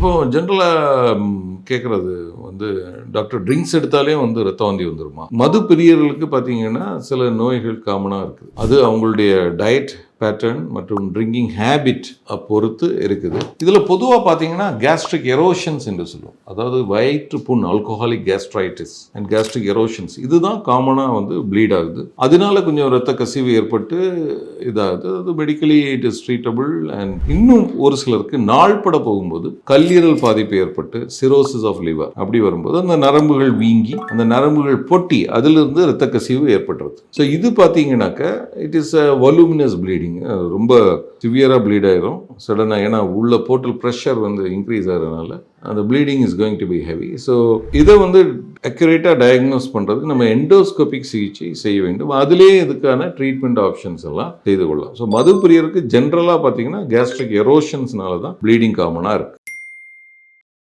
இப்போ ஜென்ரலாக கேட்குறது வந்து டாக்டர் ட்ரிங்க்ஸ் எடுத்தாலே வந்து ரத்த வாந்தி வந்துருமா? மது பிரியர்களுக்கு பார்த்தீங்கன்னா சில நோய்கள் காமனாக இருக்குது. அது அவங்களுடைய டயட் பேட்டர்ன் மற்றும் ட்ரிங்கிங் ஹேபிட் பொறுத்து இருக்குது. இதில் பொதுவாக பார்த்தீங்கன்னா கேஸ்ட்ரிக் எரோஷன்ஸ் என்று சொல்லுவோம். அதாவது வயிற்று புண் alcoholic gastritis and gastric erosions இதுதான் காமனாக வந்து ப்ளீட் ஆகுது. அதனால கொஞ்சம் ரத்த கசிவு ஏற்பட்டு இதாகுது. அது medically it is treatable and இன்னும் ஒரு சிலருக்கு நாள்பட போகும்போது கல்லீரல் பாதிப்பு ஏற்பட்டு சிரோசிஸ் ஆஃப் லிவர் அப்படி வரும்போது அந்த நரம்புகள் வீங்கி அந்த நரம்புகள் பொட்டி அதிலிருந்து ரத்த கசிவு ஏற்பட்டுறது ஸோ இது பார்த்தீங்கன்னாக்க it is a voluminous bleeding ரொம்ப சிவியராக ப்ளீட் ஆயிரும். சடனாக ஏன்னா உள்ள போர்ட்டல் ப்ரெஷர் வந்து இன்க்ரீஸ் ஆகிறதுனால அந்த bleeding is going to be heavy so இதை வந்து அக்யூரேட்டாக டயக்னோஸ் பண்ணுறதுக்கு நம்ம எண்டோஸ்கோபிக் சிகிச்சை செய்ய வேண்டும். அதிலே இதுக்கான ட்ரீட்மெண்ட் ஆப்ஷன்ஸ் எல்லாம் செய்து கொள்ளலாம். ஸோ மது பிரியருக்கு ஜென்ரலாக பார்த்தீங்கன்னா கேஸ்ட்ரிக் எரோஷன்ஸ்னால தான் ப்ளீடிங் காமனாக இருக்குது